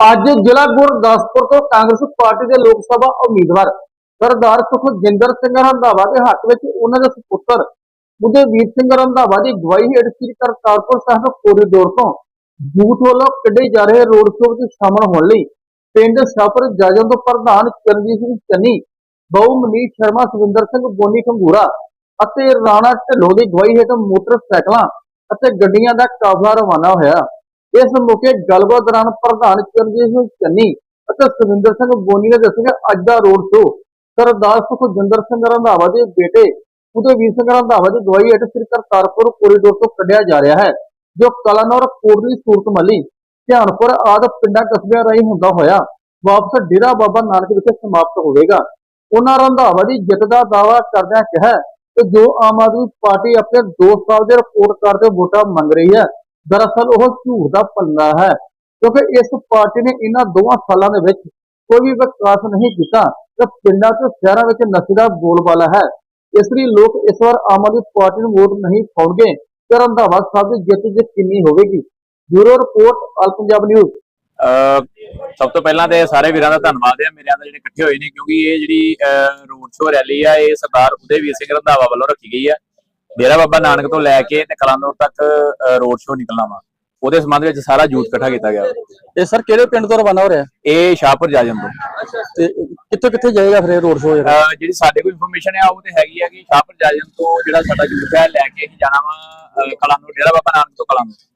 ਅੱਜ ਜ਼ਿਲ੍ਹਾ ਗੁਰਦਾਸਪੁਰ ਤੋਂ ਕਾਂਗਰਸ ਪਾਰਟੀ ਦੇ ਲੋਕ ਸਭਾ ਉਮੀਦਵਾਰ ਸਰਦਾਰ ਸੁਖਜਿੰਦਰ ਸਿੰਘ ਰੰਧਾਵਾ ਦੇ ਹੱਕ ਵਿੱਚ ਉਹਨਾਂ ਦੇ ਸੁਪੁੱਤਰ ਉਦਯਵੀਰ ਸਿੰਘ ਰੰਧਾਵਾ ਦੀ ਅਗਵਾਈ ਹੇਠ ਸ੍ਰੀ ਕਰਤਾਰਪੁਰ ਸਾਹਿਬ ਕੋਰੀਡੋਰ ਤੋਂ ਯੂਥ ਵੱਲੋਂ ਕੱਢੇ ਜਾ ਰਹੇ ਰੋਡ ਸ਼ੋਅ ਵਿੱਚ ਸ਼ਾਮਲ ਹੋਣ ਲਈ ਪਿੰਡ ਸ਼ਾਹਪੁਰ ਜਾਜਨ ਤੋਂ ਪ੍ਰਧਾਨ ਚਰਨਜੀਤ ਸਿੰਘ ਚੰਨੀ, ਬਹੁ ਮਨੀਸ਼ ਸ਼ਰਮਾ ਸੁਵਿੰਦਰ ਸਿੰਘ ਬੋਨੀ ਖੰਗੂਰਾ ਅਤੇ ਰਾਣਾ ਢਿੱਲੋਂ ਦੀ ਅਗਵਾਈ ਹੇਠ ਮੋਟਰਸਾਈਕਲਾਂ ਅਤੇ ਗੱਡੀਆਂ ਦਾ ਕਾਫਲਾ ਰਵਾਨਾ ਹੋਇਆ। ਇਸ ਮੌਕੇ ਗੱਲਬਾਤ ਦੌਰਾਨ ਪ੍ਰਧਾਨ ਚਰਨਜੀਤ ਸਿੰਘ ਚੰਨੀ ਅਤੇ ਸੁਵਿੰਦਰ ਸਿੰਘ ਬੋਨੀ ਨੇ ਦੱਸਿਆ ਕਿ ਅੱਜ ਦਾ ਰੋਡ ਸ਼ੋਅ ਸਰਦਾਰ ਸੁਖਜਿੰਦਰ ਸਿੰਘ ਰੰਧਾਵਾ ਦੇ ਬੇਟੇ ਉਦਯਵੀਰ ਸਿੰਘ ਰੰਧਾਵਾ ਦੀ ਅਗਵਾਈ ਹੇਠ ਸ੍ਰੀ ਕਰਤਾਰਪੁਰ ਕੋਰੀਡੋਰ ਤੋਂ ਕੱਢਿਆ ਜਾ ਰਿਹਾ ਹੈ, ਜੋ ਕਲਾਨੌਰ ਕੋਟਲੀ ਸੂਰਤਮੱਲੀ, ਧਿਆਨਪੁਰ ਆਦਿ ਪਿੰਡਾਂ ਕਸਬਿਆਂ ਰਾਹੀਂ ਹੁੰਦਾ ਹੋਇਆ ਵਾਪਸ ਡੇਰਾ ਬਾਬਾ ਨਾਨਕ ਵਿਖੇ ਸਮਾਪਤ ਹੋਵੇਗਾ। ਉਹਨਾਂ ਰੰਧਾਵਾ ਦੀ ਜਿੱਤ ਦਾ ਦਾਅਵਾ ਕਰਦਿਆਂ ਕਿਹਾ ਕਿ ਜੋ ਆਮ ਆਦਮੀ ਪਾਰਟੀ ਆਪਣੇ 2 ਸਾਲ ਦੇ ਰਿਪੋਰਟ ਕਾਰਡ ਤੇ ਵੋਟਾਂ ਮੰਗ ਰਹੀ ਹੈ ਦਰਅਸਲ ਉਹ ਝੂਠ ਦਾ ਪੱਲਾ ਹੈ, ਕਿਉਂਕਿ ਇਸ ਪਾਰਟੀ ਨੇ ਇਹਨਾਂ ਦੋਵਾਂ ਸਾਲਾਂ ਦੇ ਵਿੱਚ ਕੋਈ ਵੀ ਵਿਕਾਸ ਨਹੀਂ ਕੀਤਾ ਤੇ ਪਿੰਡਾਂ ਤੇ ਸ਼ਹਿਰਾਂ ਵਿੱਚ ਨਸ਼ੇ ਦਾ ਬੋਲਬਾਲਾ ਹੈ। ਇਸ ਲਈ ਲੋਕ ਇਸ ਵਾਰ ਆਮ ਆਦਮੀ ਪਾਰਟੀ ਨੂੰ ਵੋਟ ਨਹੀਂ ਪਾਉਣਗੇ। ਤੇ ਰੰਧਾਵਾ ਸਾਹਿਬ ਦੀ ਜਿੱਤ ਜਿੱਤ ਕਿੰਨੀ ਹੋਵੇਗੀ? Bureau report, all Punjab news. ਅਹ ਸਭ ਤੋਂ ਪਹਿਲਾਂ ਤੇ ਸਾਰੇ ਵੀਰਾਂ ਦਾ ਧੰਨਵਾਦ ਹੈ। ਮੇਰਿਆਂ ਦਾ ਜਿਹੜੇ ਇਕੱਠੇ ਹੋਏ ਨੇ, ਕਿਉਂਕਿ ਇਹ ਜਿਹੜੀ ਰੋਡ ਸ਼ੋਅ ਰੈਲੀ ਆ, ਇਹ ਸਰਦਾਰ ਉਦਯਵੀਰ ਸਿੰਘ ਰੰਧਾਵਾ ਵੱਲੋਂ ਰੱਖੀ ਗਈ ਹੈ ਡੇਰਾ ਬਾਬਾ ਨਾਨਕ ਤੋਂ ਲੈ ਕੇ ਤੇ ਕਲਾਨੌਰ ਤੱਕ ਰੋਡ ਸ਼ੋਅ ਨਿਕਲਣਾ ਵਾ। ਉਹਦੇ ਸੰਬੰਧ ਵਿੱਚ ਸਾਰਾ ਯੂਥ ਇਕੱਠਾ ਕੀਤਾ ਗਿਆ ਇਹ ਸਰ ਕਿਹੜੇ ਪਿੰਡ ਤੋਂ ਰਵਾਨਾ ਹੋ ਰਿਹਾ? ਇਹ ਸ਼ਾਹਪੁਰ ਜਾ ਜਾਂਦਾ। ਤੇ ਕਿੱਥੋਂ ਕਿੱਥੇ ਜਾਏਗਾ ਫਿਰ ਇਹ ਰੋਡ ਸ਼ੋਅ ਜਿਹੜਾ? ਸਾਡੇ ਕੋਲ ਇਨਫੋਰਮੇਸ਼ਨ ਹੈ ਉਹ ਤੇ ਹੈਗੀ ਹੈ ਕਿ ਸ਼ਾਹਪੁਰ ਜਾ ਤੋਂ ਜਿਹੜਾ ਸਾਡਾ ਯੂਥ ਹੈ ਲੈ ਕੇ ਅਸੀਂ ਜਾਣਾ ਵਾ ਕਲਾਨੌਰ ਡੇਰਾ ਬਾਬਾ ਨਾਨਕ ਤੋਂ ਕਲਾਨੌਰ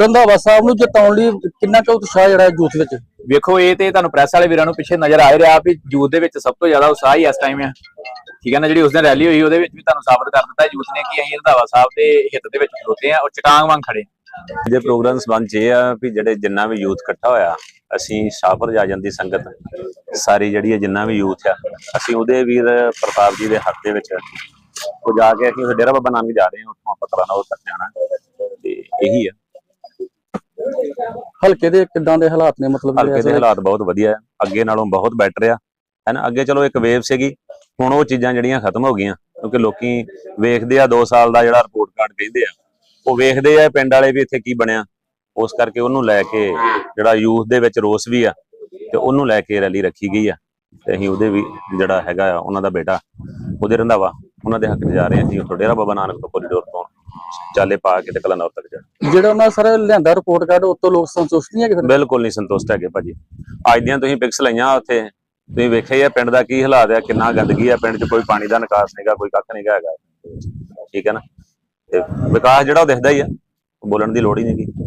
ਰੰਧਾਵਾ ਸਾਹਿਬ ਨੂੰ ਜਿਤਾਉਣ ਲਈ ਕਿੰਨਾ ਕੁ ਉਤਸ਼ਾਹ ਜਿਹੜਾ ਯੂਥ ਵਿੱਚ? ਵੇਖੋ ਇਹ ਤੇ ਤੁਹਾਨੂੰ ਪ੍ਰੈਸ ਵਾਲੇ ਵੀਰਾਂ ਨੂੰ ਪਿੱਛੇ ਨਜ਼ਰ ਆ ਹੀ ਰਿਹਾ ਵੀ ਯੂਥ ਦੇ ਵਿੱਚ ਸਭ ਤੋਂ ਜ਼ਿਆਦਾ ਉਤਸ਼ਾਹ ਹੀ ਇਸ ਟਾਈਮ ਆ। ਠੀਕ ਹੈ ਨਾ ਜਿਹੜੀ ਉਸ ਦਿਨ ਰੈਲੀ ਹੋਈ ਉਹਦੇ ਵਿੱਚ ਵੀ ਤੁਹਾਨੂੰ ਸਾਬਤ ਕਰ ਦਿੱਤਾ ਯੂਥ ਨੇ ਕਿ ਅਸੀਂ ਰੰਧਾਵਾ ਸਾਹਿਬ ਦੇ ਹਿੱਤ ਦੇ ਵਿੱਚ ਖਲੋਤੇ ਆ ਔਰ ਚਟਾਂਗ ਵਾਂਗ ਖੜੇ ਹਾਂ। ਦੇ ਪ੍ਰੋਗਰਾਮ ਸੰਬੰਧ ਇਹ ਆ ਵੀ ਜਿਹੜੇ ਜਿੰਨਾ ਵੀ ਯੂਥ ਇਕੱਠਾ ਹੋਇਆ ਅਸੀਂ ਸ਼ਾਹਪੁਰ ਜਾ ਜਾਂਦੀ ਸੰਗਤ ਸਾਰੀ ਜਿਹੜੀ ਹੈ ਜਿੰਨਾ ਵੀ ਯੂਥ ਆ ਅਸੀਂ ਉਹਦੇ ਵੀਰ ਪ੍ਰਤਾਪ ਜੀ ਦੇ ਹੱਥ ਦੇ ਵਿੱਚ ਉਹ ਜਾ ਕੇ ਅਸੀਂ ਡੇਰਾ ਬਾਬਾ ਨਾਨਕ ਜਾ ਰਹੇ ਹਾਂ ਉੱਥੋਂ ਆਪਾਂ ਤਰਾਨੌਰ ਤੱਕ ਜਾਣਾ ਤੇ ਇਹੀ ਆ। ਹਲਕੇ ਦੇ ਕਿੱਦਾਂ ਦੇ ਹਾਲਾਤ ਨੇ? ਮਤਲਬ ਹਲਕੇ ਦੇ ਹਾਲਾਤ ਬਹੁਤ ਵਧੀਆ ਆ ਅੱਗੇ ਨਾਲੋਂ ਬਹੁਤ ਬੈਟਰ ਆ। ਹੈਨਾ ਅੱਗੇ ਚਲੋ ਇੱਕ ਵੇਵ ਸੀਗੀ ਹੁਣ ਉਹ ਚੀਜ਼ਾਂ ਜਿਹੜੀਆਂ ਖਤਮ ਹੋ ਗਈਆਂ ਕਿਉਂਕਿ ਲੋਕੀ ਵੇਖਦੇ ਆ 2 ਸਾਲ ਦਾ ਜਿਹੜਾ ਰਿਪੋਰਟ ਕਾਰਡ ਕਹਿੰਦੇ ਆ ਉਹ ਵੇਖਦੇ ਆ ਪਿੰਡ ਵਾਲੇ ਵੀ ਇੱਥੇ ਕੀ ਬਣਿਆ। ਉਸ ਕਰਕੇ ਉਹਨੂੰ ਲੈ ਕੇ ਜਿਹੜਾ ਯੂਥ ਦੇ ਵਿੱਚ ਰੋਸ ਵੀ ਆ ਤੇ ਉਹਨੂੰ ਲੈ ਕੇ ਰੈਲੀ ਰੱਖੀ ਗਈ ਆ। ਤੇ ਅਸੀਂ ਉਹਦੇ ਵੀ ਜਿਹੜਾ ਹੈਗਾ ਆ ਉਹਨਾਂ ਦਾ ਬੇਟਾ ਉਹਦੇ ਰੰਧਾਵਾ ਉਹਨਾਂ ਦੇ ਹੱਕ 'ਚ ਜਾ ਰਹੇ ਅਸੀਂ। ਉੱਥੋਂ ਡੇਰਾ ਬਾਬਾ ਨਾਨਕ ਤੋਂ ਕੋਰੀਡੋਰ ਤੋਂ ਚਾਲੇ ਪਾ ਕੇ ਤੇ ਕਲਾਨੌਰ ਤੱਕ ਜਾ ਜਿਹੜਾ ਉਹਨਾਂ ਸਰ ਲਿਆਂਦਾ ਰਿਪੋਰਟ ਕਾਰਡ ਉਹ ਤੋਂ ਲੋਕ ਸੰਤੁਸ਼ਟ ਨਹੀਂ ਹੈਗੇ ਬਿਲਕੁਲ ਨਹੀਂ ਸੰਤੁਸ਼ਟ ਹੈਗੇ ਭਾਜੀ। ਅੱਜ ਦੀਆਂ ਤੁਸੀਂ ਪਿਕਸ ਲਈਆਂ ਉੱਥੇ ਤੁਸੀਂ ਵੇਖਿਆ ਹੀ ਆ ਪਿੰਡ ਦਾ ਕੀ ਹਾਲਾਤ ਆ, ਕਿੰਨਾ ਗੰਦਗੀ ਆ, ਪਿੰਡ 'ਚ ਕੋਈ ਪਾਣੀ ਦਾ ਨਿਕਾਸ ਨਹੀਂਗਾ ਕੋਈ ਕੱਖ ਨਹੀਂਗਾ ਹੈਗਾ। ਠੀਕ ਹੈ ਨਾ? ਤੇ ਵਿਕਾਸ ਜਿਹੜਾ ਉਹ ਦਿਖਦਾ ਹੀ ਆ, ਬੋਲਣ ਦੀ ਲੋੜ ਹੀ ਨਹੀਂਗੀ